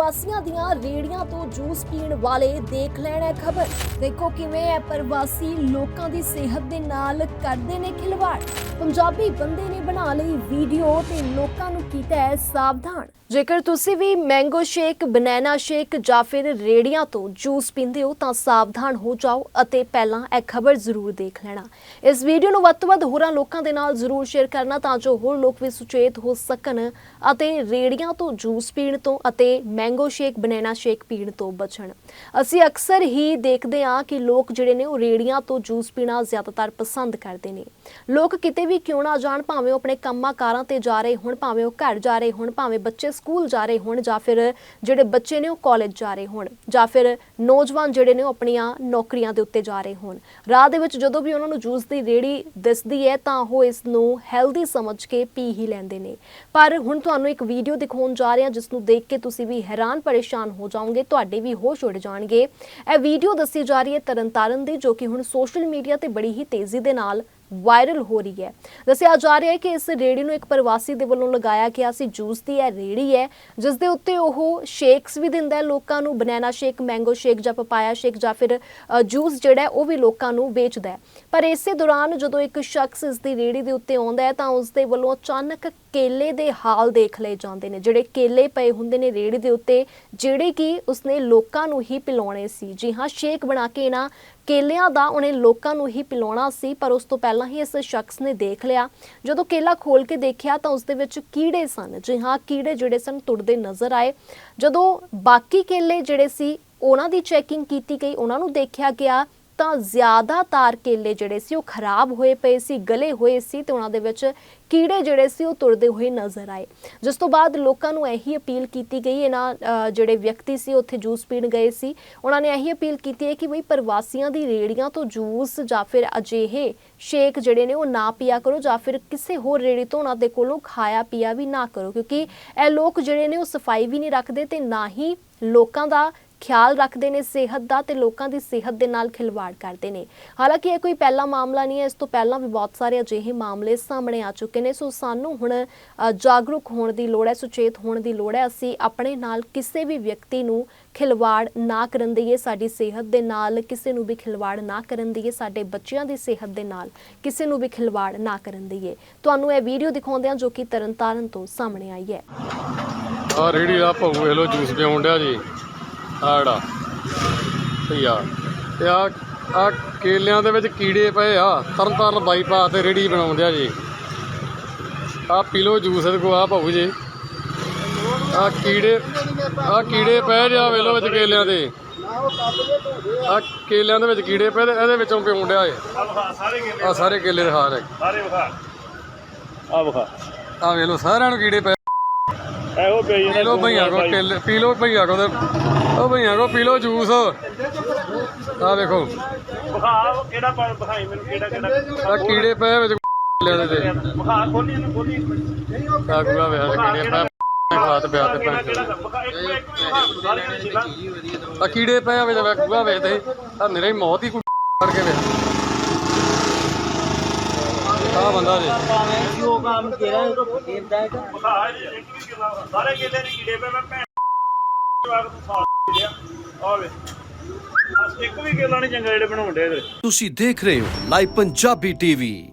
ਪ੍ਰਵਾਸੀਆਂ ਦੀਆਂ ਰੇੜੀਆਂ ਤੋਂ ਜੂਸ ਪੀਣ ਵਾਲੇ ਦੇਖ ਲੈਣ ਖਬਰ। ਦੇਖੋ ਕਿਵੇਂ ਇਹ ਪ੍ਰਵਾਸੀ ਲੋਕਾਂ ਦੀ ਸਿਹਤ ਦੇ ਨਾਲ ਕਰਦੇ ਨੇ ਖਿਲਵਾੜ। ਪੰਜਾਬੀ ਬੰਦੇ ਨੇ ਬਣਾ ਲਈ ਵੀਡੀਓ ਤੇ ਲੋਕਾਂ ਨੂੰ ਕੀਤਾ ਹੈ ਸਾਵਧਾਨ। ਜੇਕਰ ਤੁਸੀਂ ਵੀ ਮੈਂਗੋ ਸ਼ੇਕ, ਬਨਾਨਾ ਸ਼ੇਕ ਜਾਂ ਫਿਰ ਰੇੜੀਆਂ ਤੋਂ ਜੂਸ ਪੀਂਦੇ ਹੋ ਤਾਂ ਸਾਵਧਾਨ ਹੋ ਜਾਓ ਅਤੇ ਪਹਿਲਾਂ ਇਹ ਖਬਰ ਜ਼ਰੂਰ ਦੇਖ ਲੈਣਾ। ਇਸ ਵੀਡੀਓ ਨੂੰ ਵੱਧ ਤੋਂ ਵੱਧ ਹੋਰਾਂ ਲੋਕਾਂ ਦੇ ਨਾਲ ਜ਼ਰੂਰ ਸ਼ੇਅਰ ਕਰਨਾ ਤਾਂ ਜੋ ਹੋਰ ਲੋਕ ਵੀ ਸੁਚੇਤ ਹੋ ਸਕਣ ਅਤੇ ਰੇੜੀਆਂ ਤੋਂ ਜੂਸ ਪੀਣ ਤੋਂ ਅਤੇ ਮੈਂਗੋ ਸ਼ੇਕ ਬਨਾਨਾ ਸ਼ੇਕ ਪੀਣ ਤੋਂ ਬਚਣ। ਅਸੀਂ ਅਕਸਰ ਹੀ ਦੇਖਦੇ ਹਾਂ ਕਿ ਲੋਕ ਜਿਹੜੇ ਨੇ ਉਹ ਰੇੜੀਆਂ ਤੋਂ ਜੂਸ ਪੀਣਾ ਜ਼ਿਆਦਾਤਰ ਪਸੰਦ ਕਰਦੇ ਨੇ। ਲੋਕ ਕਿਤੇ ਵੀ ਕਿਉਂ ਨਾ ਜਾਣ, ਭਾਵੇਂ ਉਹ ਆਪਣੇ ਕੰਮਾਂ ਕਾਰਾਂ ਤੇ ਜਾ ਰਹੇ ਹੋਣ, ਭਾਵੇਂ ਉਹ ਘਰ ਜਾ ਰਹੇ ਹੋਣ, ਭਾਵੇਂ ਬੱਚੇ ਸਕੂਲ ਜਾ ਰਹੇ ਹੋਣ ਜਾਂ ਫਿਰ ਜਿਹੜੇ ਬੱਚੇ ਨੇ ਉਹ ਕਾਲਜ ਜਾ ਰਹੇ ਹੋਣ ਜਾਂ ਫਿਰ ਨੌਜਵਾਨ ਜਿਹੜੇ ਨੇ ਉਹ ਆਪਣੀਆਂ ਨੌਕਰੀਆਂ ਦੇ ਉੱਤੇ ਜਾ ਰਹੇ ਹੋਣ। ਰਾਹ ਦੇ ਵਿੱਚ ਜਦੋਂ ਵੀ ਉਹਨਾਂ ਨੂੰ ਜੂਸ ਦੀ ਰੇੜੀ ਦਿਸਦੀ ਹੈ ਤਾਂ ਉਹ ਇਸ ਨੂੰ ਹੈਲਦੀ ਸਮਝ ਕੇ ਪੀ ਹੀ ਲੈਂਦੇ ਨੇ। ਪਰ ਹੁਣ ਤੁਹਾਨੂੰ ਇੱਕ ਵੀਡੀਓ ਦਿਖਾਉਣ ਜਾ ਰਹੇ ਹਾਂ ਜਿਸ ਨੂੰ ਦੇਖ ਕੇ ਤੁਸੀਂ ਵੀ ਹੈਰਾਨ ਪਰੇਸ਼ਾਨ ਹੋ ਜਾਓਗੇ, ਤੁਹਾਡੇ ਵੀ ਹੋਸ਼ ਉੱਡ ਜਾਣਗੇ। ਇਹ ਵੀਡੀਓ ਦੱਸੀ ਜਾ ਰਹੀ ਹੈ ਤਰਨਤਾਰਨ ਦੀ, ਜੋ ਕਿ ਹੁਣ ਸੋਸ਼ਲ ਮੀਡੀਆ ਤੇ ਬੜੀ ਹੀ ਤੇਜ਼ੀ ਦੇ ਨਾਲ ਵਾਇਰਲ ਹੋ ਰਹੀ ਹੈ। ਦੱਸਿਆ ਜਾ ਰਿਹਾ ਹੈ ਕਿ ਇਸ ਰੇੜੀ ਨੂੰ ਇੱਕ ਪ੍ਰਵਾਸੀ ਦੇ ਵੱਲੋਂ ਲਗਾਇਆ ਗਿਆ ਸੀ। ਜੂਸ ਦੀ ਇਹ ਰੇੜੀ ਹੈ, ਜਿਸ ਦੇ ਉੱਤੇ ਉਹ ਸ਼ੇਕਸ ਵੀ ਦਿੰਦਾ ਹੈ ਲੋਕਾਂ ਨੂੰ, ਬਨਾਨਾ ਸ਼ੇਕ, ਮੈਂਗੋ ਸ਼ੇਕ ਜਾਂ ਪਪਾਇਆ ਸ਼ੇਕ ਜਾਂ ਫਿਰ ਜੂਸ ਜਿਹੜਾ ਉਹ ਵੀ ਲੋਕਾਂ ਨੂੰ ਵੇਚਦਾ ਹੈ। ਪਰ ਇਸੇ ਦੌਰਾਨ ਜਦੋਂ ਇੱਕ ਸ਼ਖਸ ਇਸ ਦੀ ਰੇੜੀ ਦੇ ਉੱਤੇ ਆਉਂਦਾ ਹੈ, ਤਾਂ ਉਸ ਦੇ ਵੱਲੋਂ ਅਚਾਨਕ ਕੇਲੇ ਦੇ ਹਾਲ ਦੇਖ ਲਏ ਜਾਂਦੇ ਨੇ। ਜਿਹੜੇ ਕੇਲੇ ਪਏ ਹੁੰਦੇ ਨੇ ਰੇੜੀ ਦੇ ਉੱਤੇ, ਜਿਹੜੇ ਕਿ ਉਸਨੇ ਲੋਕਾਂ ਨੂੰ ਹੀ ਪਿਲਾਉਣੇ ਸੀ। ਜੀ ਹਾਂ, ਸ਼ੇਕ ਬਣਾ ਕੇ ਇਹਨਾਂ ਕੇਲਿਆਂ ਦਾ ਉਹਨੇ ਲੋਕਾਂ ਨੂੰ ਹੀ ਪਿਲਾਉਣਾ ਸੀ, ਪਰ ਉਸ ਤੋਂ ਪਹਿਲਾਂ ਹੀ ਇਸ ਸ਼ਖਸ ਨੇ ਦੇਖ ਲਿਆ। ਜਦੋਂ ਕੇਲਾ ਖੋਲ ਕੇ ਦੇਖਿਆ ਤਾਂ ਉਸ ਦੇ ਵਿੱਚ ਕੀੜੇ ਸਨ। ਜੀ ਹਾਂ, ਕੀੜੇ ਜਿਹੜੇ ਸਨ, ਤੁਰਦੇ ਨਜ਼ਰ ਆਏ। ਜਦੋਂ ਬਾਕੀ ਕੇਲੇ ਜਿਹੜੇ ਸੀ, ਉਹਨਾਂ ਦੀ ਚੈਕਿੰਗ ਕੀਤੀ ਗਈ, ਉਹਨਾਂ ਨੂੰ ਦੇਖਿਆ ਗਿਆ ਤਾਂ ਜ਼ਿਆਦਾਤਰ ਕੇਲੇ ਜਿਹੜੇ ਸੀ ਉਹ ਖਰਾਬ ਹੋਏ ਪਏ ਸੀ, ਗਲੇ ਹੋਏ ਸੀ ਤੇ ਉਹਨਾਂ ਦੇ ਵਿੱਚ ਕੀੜੇ ਜਿਹੜੇ ਸੀ ਉਹ ਤੁਰਦੇ ਹੋਏ ਨਜ਼ਰ ਆਏ। ਜਿਸ ਤੋਂ ਬਾਅਦ ਲੋਕਾਂ ਨੂੰ ਇਹੀ ਅਪੀਲ ਕੀਤੀ ਗਈ, ਇਹਨਾਂ ਜਿਹੜੇ ਵਿਅਕਤੀ ਸੀ ਉੱਥੇ ਜੂਸ ਪੀਣ ਗਏ ਸੀ, ਉਹਨਾਂ ਨੇ ਇਹੀ ਅਪੀਲ ਕੀਤੀ ਹੈ ਕਿ ਬਈ ਪ੍ਰਵਾਸੀਆਂ ਦੀ ਰੇੜੀਆਂ ਤੋਂ ਜੂਸ ਜਾਂ ਫਿਰ ਅਜਿਹੇ ਸ਼ੇਕ ਜਿਹੜੇ ਨੇ ਉਹ ਨਾ ਪੀਆ ਕਰੋ ਜਾਂ ਫਿਰ ਕਿਸੇ ਹੋਰ ਰੇੜੀ ਤੋਂ ਉਹਨਾਂ ਦੇ ਕੋਲੋਂ ਖਾਇਆ ਪੀਆ ਵੀ ਨਾ ਕਰੋ, ਕਿਉਂਕਿ ਇਹ ਲੋਕ ਜਿਹੜੇ ਨੇ ਉਹ ਸਫ਼ਾਈ ਵੀ ਨਹੀਂ ਰੱਖਦੇ ਤੇ ਨਾ ਹੀ ਲੋਕਾਂ ਦਾ ਖਿਆਲ ਰੱਖਦੇ ਨੇ ਸਿਹਤ ਦਾ ਤੇ ਲੋਕਾਂ ਦੀ ਸਿਹਤ ਦੇ ਨਾਲ ਖਿਲਵਾੜ ਕਰਦੇ ਨੇ। ਹਾਲਾਂਕਿ ਇਹ ਕੋਈ ਪਹਿਲਾ ਮਾਮਲਾ ਨਹੀਂ ਹੈ, ਇਸ ਤੋਂ ਪਹਿਲਾਂ ਵੀ ਬਹੁਤ ਸਾਰੇ ਅਜਿਹੇ ਮਾਮਲੇ ਸਾਹਮਣੇ ਆ ਚੁੱਕੇ ਨੇ। ਸੋ ਸਾਨੂੰ ਹੁਣ ਜਾਗਰੂਕ ਹੋਣ ਦੀ ਲੋੜ ਹੈ, ਸੁਚੇਤ ਹੋਣ ਦੀ ਲੋੜ ਹੈ। ਅਸੀਂ ਆਪਣੇ ਨਾਲ ਕਿਸੇ ਵੀ ਵਿਅਕਤੀ ਨੂੰ ਖਿਲਵਾੜ ਨਾ ਕਰਨ ਦਈਏ, ਸਾਡੀ ਸਿਹਤ ਦੇ ਨਾਲ ਕਿਸੇ ਨੂੰ ਵੀ ਖਿਲਵਾੜ ਨਾ ਕਰਨ ਦਈਏ, ਸਾਡੇ ਬੱਚਿਆਂ ਦੀ ਸਿਹਤ ਦੇ ਨਾਲ ਕਿਸੇ ਨੂੰ ਵੀ ਖਿਲਵਾੜ ਨਾ ਕਰਨ ਦਈਏ। ਤੁਹਾਨੂੰ ਇਹ ਵੀਡੀਓ ਦਿਖਾਉਂਦੇ ਹਾਂ ਜੋ ਕਿ ਤਰਨਤਾਰਨ ਤੋਂ ਸਾਹਮਣੇ ਆਈ ਹੈ। ਆ ਰੇੜੀ ਦਾ ਭੋਗ ਵੇਖ ਲੋ ਜੂਸ ਪਿਆਉਣ ਡਿਆ ਜੀ। ਆੜਾ ਭਈਆ ਤੇ ਆ ਆ ਕੇਲਿਆਂ ਦੇ ਵਿੱਚ ਕੀੜੇ ਪਏ ਆ ਤਰਨ ਤਾਰਨ ਬਾਈਪਾਸ ਤੇ ਰੇੜੀ ਬਣਾਉਣ ਡਿਆ ਜੀ। ਆ ਪੀ ਲੋ ਜੂਸ ਇਹਦੇ ਕੋ ਆ ਭਾਊ ਜੀ। ਆ ਕੀੜੇ ਆ ਕੀੜੇ ਪਏ ਜਾ ਵੇਖ ਲੋ ਵਿੱਚ ਕੇਲਿਆਂ ਦੇ। ਆ ਕੇਲਿਆਂ ਦੇ ਵਿੱਚ ਕੀੜੇ ਪਏ ਤੇ ਇਹਦੇ ਵਿੱਚੋਂ ਪਿਆਉਣ ਡਿਆ ਏ ਆ ਸਾਰੇ ਕੇਲੇ ਦੇ। ਹਾਰ ਹੈ ਸਾਰੇ ਵਿਖਾ। ਆ ਵਿਖਾ। ਆ ਵੇਖ ਲੋ ਸਾਰਿਆਂ ਨੂੰ ਕੀੜੇ ਪਏ। ਇਹੋ ਪਈ ਪੀ ਲੋ ਭਈਆ ਕੋ ਕੇਲੇ ਪੀ ਲੋ ਭਈਆ ਕੋ ਤੇ ਉਹ ਭਈਆ ਕੋ ਪੀ ਲੋ ਜੂਸ। ਆ ਵੇਖੋ ਵਿਖਾ ਕਿਹੜਾ ਪਾ ਵਿਖਾਈ ਮੈਨੂੰ ਕਿਹੜਾ ਕਿਹੜਾ? ਆ ਕੀੜੇ ਪਏ ਵਿੱਚ ਕੇਲਿਆਂ ਦੇ ਤੇ। ਵਿਖਾ ਖੋਲੀ ਇਹਨੂੰ ਖੋਲੀ। ਆ ਵੇ ਕੀੜੇ ਪਏ ਖਾਤ ਪਿਆ ਤੇ ਵਿਖਾ ਆ ਕੀੜੇ ਪਏ ਗੁਆ ਵੇ ਤੇ ਆ ਨਿਰੇ ਮੌਤ ਹੀ ਫੜ ਕੇ ਵੇ ਆ ਬੰਦਾ ਜੀ ਵਿਖਾ ਇੱਕ ਵੀ ਕਿਲਾ ਸਾਰੇ ਕਿਲੇ ਦੇ ਕੀੜੇ ਪਏ ਮੈਂ ਭੈਣ ਜਵਾਕ ਨੂੰ ਸਾਲ ਲਿਆ ਆ ਇੱਕ ਵੀ ਕੇਲਾ ਨਹੀਂ ਚੰਗਾ ਜਿਹੜੇ ਬਣਾਉਂਦੇ ਤੁਸੀਂ ਦੇਖ ਰਹੇ ਹੋ ਲਾਈਵ ਪੰਜਾਬੀ ਟੀਵੀ।